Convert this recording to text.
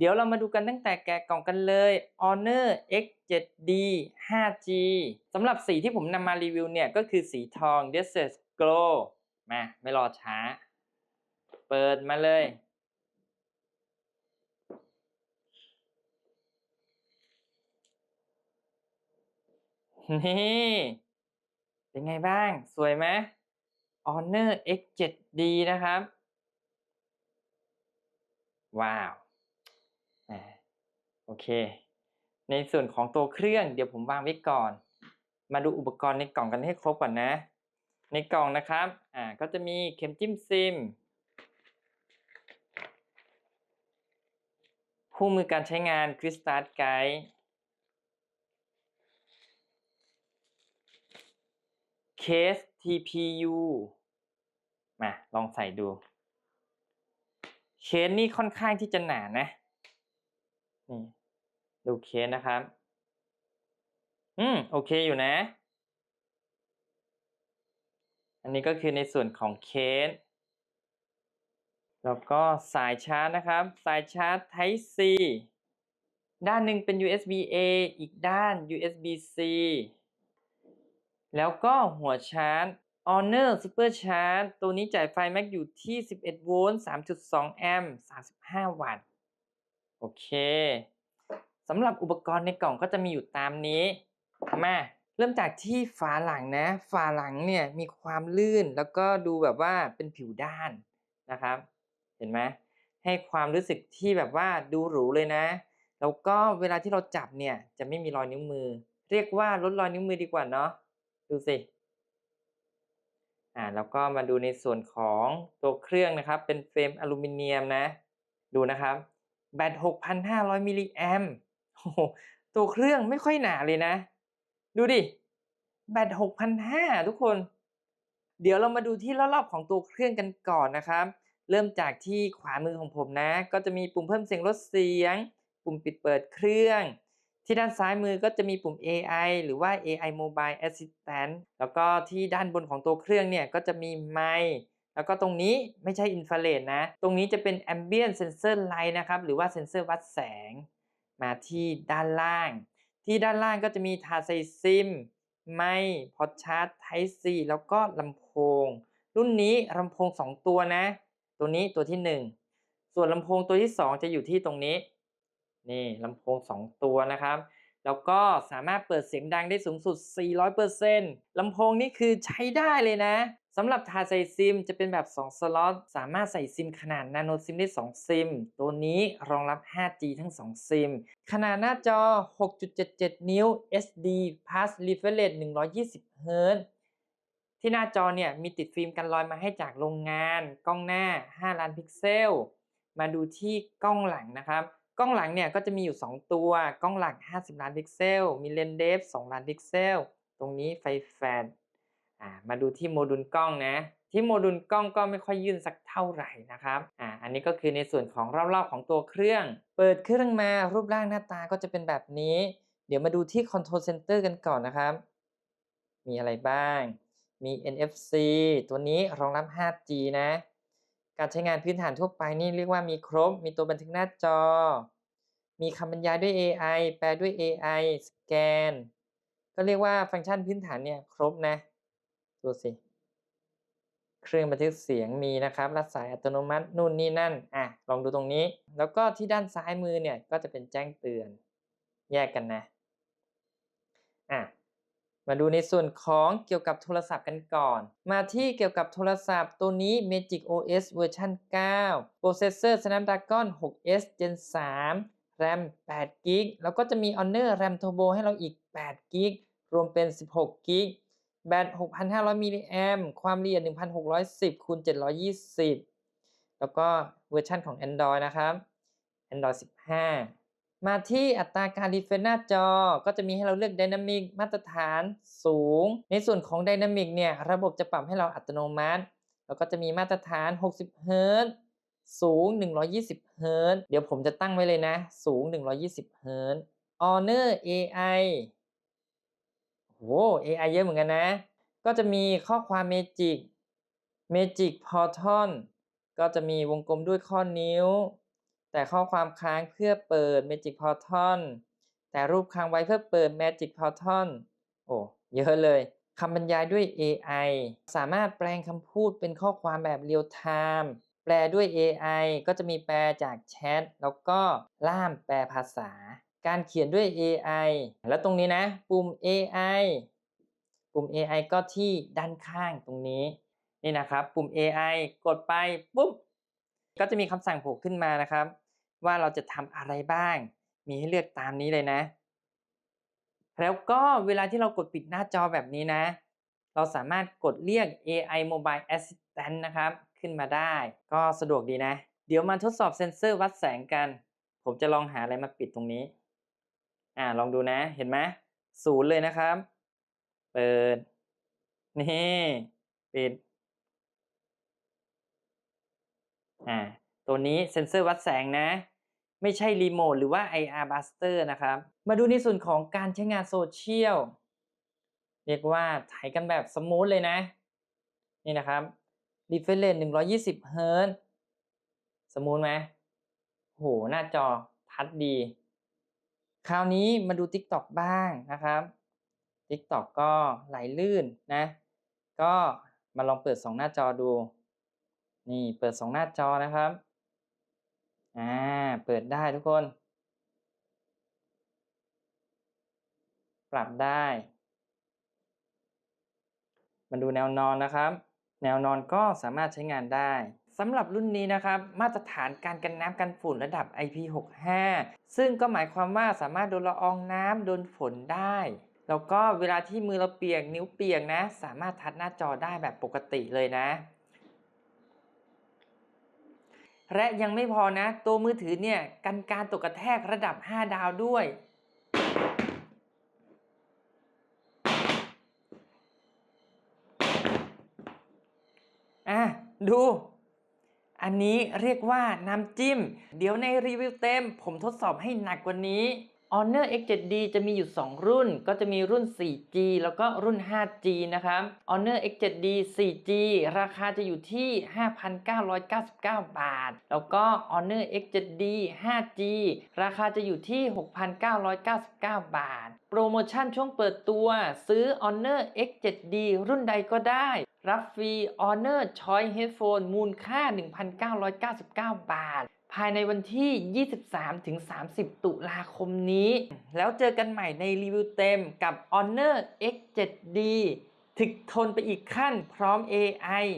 เดี๋ยวเรามาดูกันตั้งแต่แกะกล่องกันเลย Honor X7D 5G สำหรับสีที่ผมนำมารีวิวเนี่ย ก็คือสีทอง Desert Glow มา ไม่รอช้า เปิดมาเลย นี่ เป็นไงบ้าง สวยไหม Honor X7D นะครับ ว้าว โอเค ในส่วนของตัวเครื่องเดี๋ยวผมวางไว้ก่อน มาดูอุปกรณ์ในกล่องกันให้ครบก่อนนะ ในกล่องนะครับอ่าก็จะมีเข็มจิ้มซิมคู่มือการใช้งาน c r i s t a r Guide เคส TPU มาลองใส่ดู เคสนี่ค่อนข้างที่จะหนานะนี่ ดูเคสนะครับ อืม โอเคอยู่นะ อันนี้ก็คือในส่วนของเคส แล้วก็สายชาร์จนะครับ สายชาร์จ Type C ด้านหนึ่งเป็น USB A อีกด้าน USB C แล้วก็หัวชาร์จ Honor Super Charge ตัวนี้จ่ายไฟแม็กอยู่ที่ 11 โวลต์ 3.2 แอมป์ 35 วัตต์ โอเค สำหรับอุปกรณ์ในกล่องก็จะมีอยู่ตามนี้มาเริ่มจากที่ฝาหลังนะ ฝาหลังเนี่ยมีความลื่นแล้วก็ดูแบบว่าเป็นผิวด้านนะครับ เห็นไหมให้ความรู้สึกที่แบบว่าดูหรูเลยนะ แล้วก็เวลาที่เราจับเนี่ยจะไม่มีรอยนิ้วมือ เรียกว่าลดรอยนิ้วมือดีกว่าเนาะดูสิอ่าแล้วก็มาดูในส่วนของตัวเครื่องนะครับ เป็นเฟรมอลูมิเนียมนะ ดูนะครับแบต 6,500 มิลลิแอมป์ โอ้โหตัวเครื่องไม่ค่อยหนาเลยนะ ดูดิ แบต6,500ทุกคน เดี๋ยวเรามาดูที่รอบๆของตัวเครื่องกันก่อนนะครับ เริ่มจากที่ขวามือของผมนะ ก็จะมีปุ่มเพิ่มเสียงลดเสียง ปุ่มปิดเปิดเครื่อง ที่ด้านซ้ายมือก็จะมีปุ่ม AI หรือว่า AI Mobile Assistant แล้วก็ที่ด้านบนของตัวเครื่องเนี่ยก็จะมีไมค์แล้วก็ตรงนี้ไม่ใช่อินฟราเรดนะ ตรงนี้จะเป็น Ambient Sensor Light นะครับ หรือว่าเซนเซอร์วัดแสง มาที่ด้านล่าง ที่ด้านล่างก็จะมีทาไซซิม ไมค์พอดชาร์จ Type C แล้วก็ลำโพง รุ่นนี้ลำโพง 2 ตัวนะ ตัวนี้ตัวที่ 1 ส่วนลำโพงตัวที่ 2 จะอยู่ที่ตรงนี้ นี่ลำโพง 2 ตัวนะครับ แล้วก็สามารถเปิดเสียงดังได้สูงสุด 400%ลำโพงนี่คือใช้ได้เลยนะ สำหรับทาใส่ซิมจะเป็นแบบ 2 สล็อต สามารถใส่ซิมขนาดนาโนซิมได้ 2 ซิม ตัวนี้รองรับ 5G ทั้ง 2 ซิม ขนาดหน้าจอ 6.77 นิ้ว SD Plus Refresh 120 Hz ที่หน้าจอเนี่ยมีติดฟิล์มกันรอยมาให้จากโรงงาน กล้องหน้า 5 ล้านพิกเซล มาดูที่กล้องหลังนะครับ กล้องหลังเนี่ยก็จะมีอยู่ 2 ตัว กล้องหลัง 50 ล้านพิกเซล มีเลนส์เดฟ 2 ล้านพิกเซล ตรงนี้ไฟแฟลช อ่ามาดูที่โมดูลกล้องนะที่โมดูลกล้องก็ไม่ค่อยยื่นสักเท่าไหร่นะครับอ่าอันนี้ก็คือในส่วนของรอบๆของตัวเครื่อง เปิดเครื่องมารูปร่างหน้าตาก็จะเป็นแบบนี้ เดี๋ยวมาดูที่ Control Center กันก่อนนะครับ มีอะไรบ้าง มี NFC ตัวนี้รองรับ 5G นะ การใช้งานพื้นฐานทั่วไปนี่เรียกว่ามีครบ มีตัวบันทึกหน้าจอ มีคำบรรยายด้วย AI แปลด้วย AI สแกน ก็เรียกว่าฟังก์ชันพื้นฐานเนี่ยครบนะ ดูสิ เครื่องบันทึกเสียงมีนะครับรับสายอัตโนมัตินู่นนี่นั่น อะ ลองดูตรงนี้ แล้วก็ที่ด้านซ้ายมือเนี่ย ก็จะเป็นแจ้งเตือน แยกกันนะ อะ มาดูในส่วนของเกี่ยวกับโทรศัพท์กันก่อน มาที่เกี่ยวกับโทรศัพท์ตัวนี้ Magic OS เวอร์ชัน9 Processor Snapdragon 6S Gen 3 RAM 8 g b แล้วก็จะมี Honor RAM Turbo ให้เราอีก8 g b รวมเป็น 16 g b แบต6,500มิลลิแอมความละเอียด 1,610คูณ720 แล้วก็เวอร์ชันของ Android นะครับ Android 15 มาที่อัตราการรีเฟรชหน้าจอ ก็จะมีให้เราเลือก Dynamic มาตรฐานสูง ในส่วนของ Dynamic เนี่ย ระบบจะปรับให้เราอัตโนมัติ แล้วก็จะมีมาตรฐาน 60 Hz สูง 120 Hz เดี๋ยวผมจะตั้งไว้เลยนะ สูง 120 Hz Honor AI โอ้ AI เยอะเหมือนกันนะ ก็จะมีข้อความ Magic Magic Portal ก็จะมีวงกลมด้วยข้อนิ้ว แต่ข้อความค้างเพื่อเปิด Magic Portal แต่รูปค้างไว้เพื่อเปิด Magic Portal โอ้ เยอะเลย คำบรรยายด้วย AI สามารถแปลงคำพูดเป็นข้อความแบบเรียลไทม์แปลด้วย AI ก็จะมีแปลจากแชทแล้วก็ล่ามแปลภาษา การเขียนด้วย AI แล้วตรงนี้นะ ปุ่ม AI ปุ่ม AI ก็ที่ด้านข้างตรงนี้นี่นะครับ ปุ่ม AI กดไปปุ๊บก็จะมีคำสั่งโผล่ขึ้นมานะครับ ว่าเราจะทำอะไรบ้าง มีให้เลือกตามนี้เลยนะ แล้วก็เวลาที่เรากดปิดหน้าจอแบบนี้นะ เราสามารถกดเรียก AI Mobile Assistant นะครับ ขึ้นมาได้ ก็สะดวกดีนะ เดี๋ยวมาทดสอบเซ็นเซอร์วัดแสงกัน ผมจะลองหาอะไรมาปิดตรงนี้ อ่าลองดูนะเห็นไหมศูนย์เลยนะครับ เปิด นี่ปิดอ่าตัวนี้เซ็นเซอร์วัดแสงนะ ไม่ใช่รีโมทหรือว่า IR Buster นะครับ มาดูในส่วนของการใช้งานโซเชียล เรียกว่าถ่ายกันแบบสมูทเลยนะ นี่นะครับ refresh rate 120 เฮิร์ตซ์สมูทไหมโหหน้าจอทัดดี คราวนี้มาดู TikTok บ้างนะครับ TikTok ก็ไหลลื่นนะ ก็มาลองเปิด 2 หน้าจอดู นี่เปิด 2 หน้าจอนะครับอ่าเปิดได้ทุกคน ปรับได้ มาดูแนวนอนนะครับ แนวนอนก็สามารถใช้งานได้ สำหรับรุ่นนี้นะครับมาตรฐานการกันน้ำกันฝุ่นระดับ IP65 ซึ่งก็หมายความว่าสามารถโดนละอองน้ำโดนฝนได้ แล้วก็เวลาที่มือเราเปียกนิ้วเปียกนะ สามารถทัดหน้าจอได้แบบปกติเลยนะ และยังไม่พอนะ ตัวมือถือเนี่ยกันการตกกระแทกระดับ 5 ดาวด้วยอะดู อันนี้เรียกว่าน้ำจิ้ม เดี๋ยวในรีวิวเต็ม ผมทดสอบให้หนักกว่านี้ Honor X7D จะมีอยู่ 2 รุ่น ก็จะมีรุ่น 4G แล้วก็รุ่น 5G นะครับ Honor X7D 4G ราคาจะอยู่ที่ 5,999 บาท แล้วก็ Honor X7D 5G ราคาจะอยู่ที่ 6,999 บาท โปรโมชั่นช่วงเปิดตัว ซื้อ Honor X7D รุ่นใดก็ได้รับฟรี Honor Choice Headphone มูลค่า 1,999 บาท ภายในวันที่ 23-30 ตุลาคมนี้ แล้วเจอกันใหม่ในรีวิวเต็มกับ Honor X7D ถึกทนไปอีกขั้นพร้อม AI